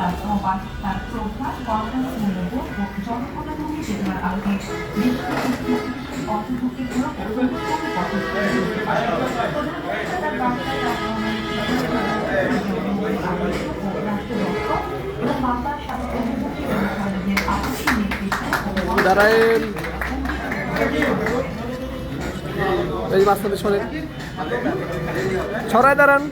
তার অবাধ তার শ্রদ্ধা গণতান্ত্রিক মূল্যবোধ ও জনকল্যাণমুখী চেতনার আলোকে বিশ্বভিত্তিক অন্তর্ভুক্তি পূরক ও প্রতিষ্ঠানে পথে চলতে পারে। প্রধানমন্ত্রী তার বার্তায় তার জনগণের আদর্শ ও রাষ্ট্রদক্ষ এবং বাংলার সাথে প্রধানমন্ত্রী এবং কলেজের আকস্মিক নেতৃত্বে ও দাঁড়ায়েন এই মাঝখানে সরেন ছড়ায় দাঁড়ান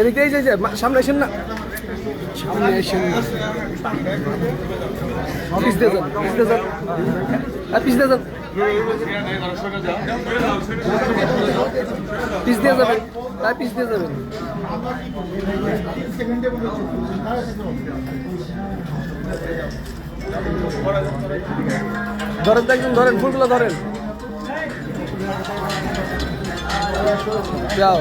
এদিকে এই যে সামনে এসেন না। সামনে দিয়ে যান পিস দিয়ে যান। আর পিস দিয়ে যান। পিস দিয়ে যাবেন তাই পিস দিয়ে যাবেন। ধরেন তো একদম ধরেন ফুলগুলো ধরেন। যাও।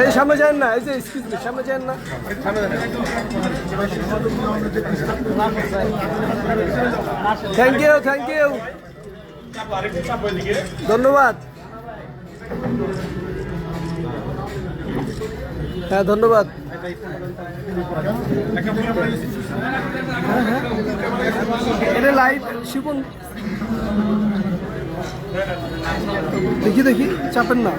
এই সামনে যান না এই যে me, সামনে যান না। থ্যাংক ইউ থ্যাংক ইউ ধন্যবাদ। হ্যাঁ ধন্যবাদ। এটা লাইভ শিবন। দেখি দেখি চাপেন না।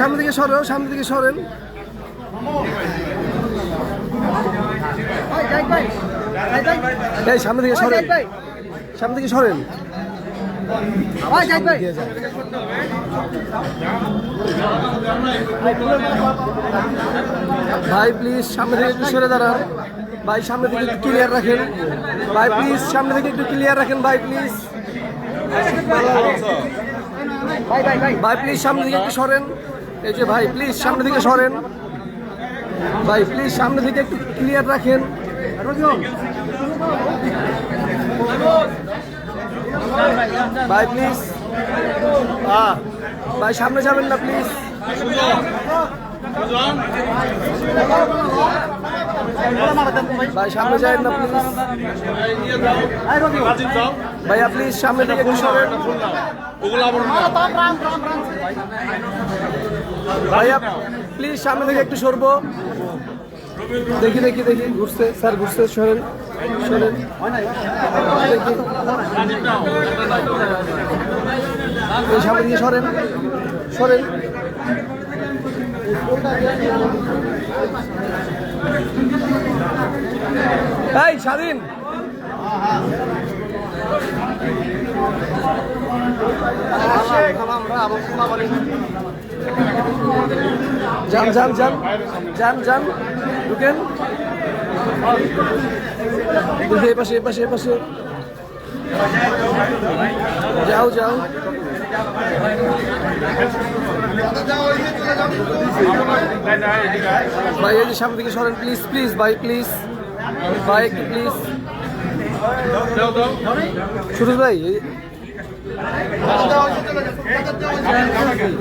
সামনে দিকে সরেন সামনে দিকে সরেন। সামনে দিকে সরেন। সামনে দিকে সরেন। ভাই প্লিজ সামনে থেকে একটু সরে দাঁড়ান। ভাই, সামনে থেকে একটু ক্লিয়ার রাখেন। ভাই প্লিজ সামনে থেকে একটু ক্লিয়ার রাখেন, ভাই প্লিজ ভাই প্লিজ সামনে থেকে একটু সরেন। এই যে ভাই প্লিজ সামনে থেকে সরেন। ভাই প্লিজ সামনে থেকে একটু ক্লিয়ার রাখেন। ভাই প্লিজ ভাই, সামনে যাবেন না প্লিজ ভাই, সামনে যাবেন না প্লিজ ভাইয়া প্লিজ সামনে থেকে একটু সরেন। ভাইয়া প্লিজ সামনে থেকে একটু সরবো। দেখি দেখি দেখি, ঘুরছে। স্যার, ঘুরছে, সরেন। সরেন। দেখি। এই সামনে দিকে সরেন। সরেন। এই, স্বাধীন। যান যান যান। যান যান। ঢুকেন। এ পাশে এ পাশে এ পাশে। যাও যাও। ভাই, এই যে সামনে দিকে সরেন প্লিজ প্লিজ ভাই প্লিজ ভাই প্লিজ সুরজ ভাই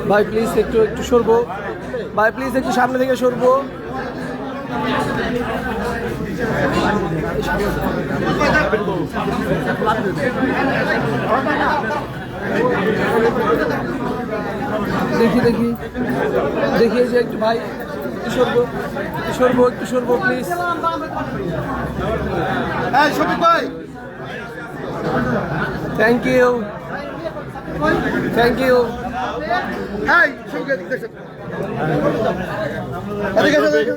ভাই প্লিজ একটু একটু সরবো। ভাই প্লিজ একটু সামনে থেকে সরবো। দেখি দেখি। দেখি যে একটু ভাই একটু সরবো একটু সরবো একটু সরবো প্লিজ এই শফিক ভাই। থ্যাংক ইউ থ্যাংক ইউ এই শফিক এদিকে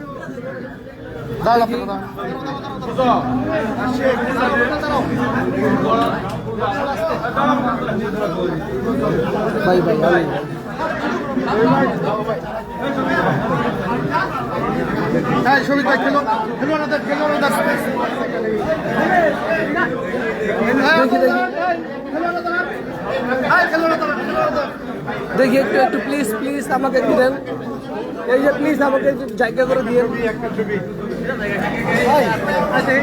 ভাই ভাই ভাই শফিক ভাই খেলো খেলো খেলো না দেখি দেখি একটু একটু প্লিজ প্লিজ আমাকে একটু দেন। এই যে প্লিজ আমাকে একটু জায়গা করে দিয়ে এই, এই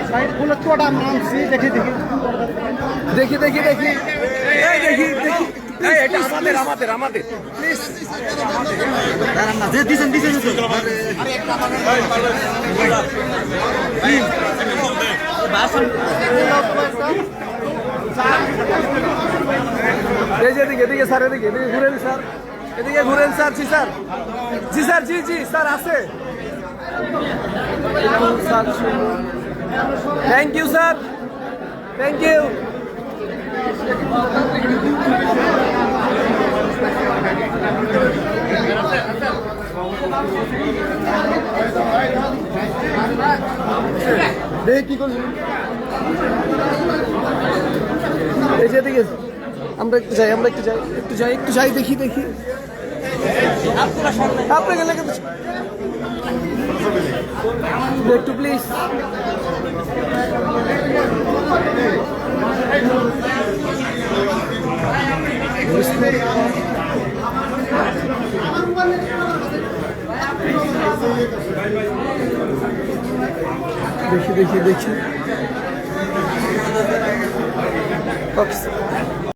সাইডগুলো চোটা মানছি দেখি দেখি দেখি দেখি দেখি এই দেখি দেখি এই, এটা আমাদের আমাদের আমাদের প্লিজ এই যে এদিকে এদিকে স্যার এদিকে এদিকে ঘুরেন স্যার এদিকে ঘুরেন স্যার জি স্যার জি স্যার জি জি স্যার আছে thank you sir thank you দেখি কি এই যে এদিকে আমরা একটু যাই আমরা একটু যাই একটু যাই একটু যাই দেখি দেখি। আপনাকে লেগে। একটু প্লিজ দেখি দেখি দেখি।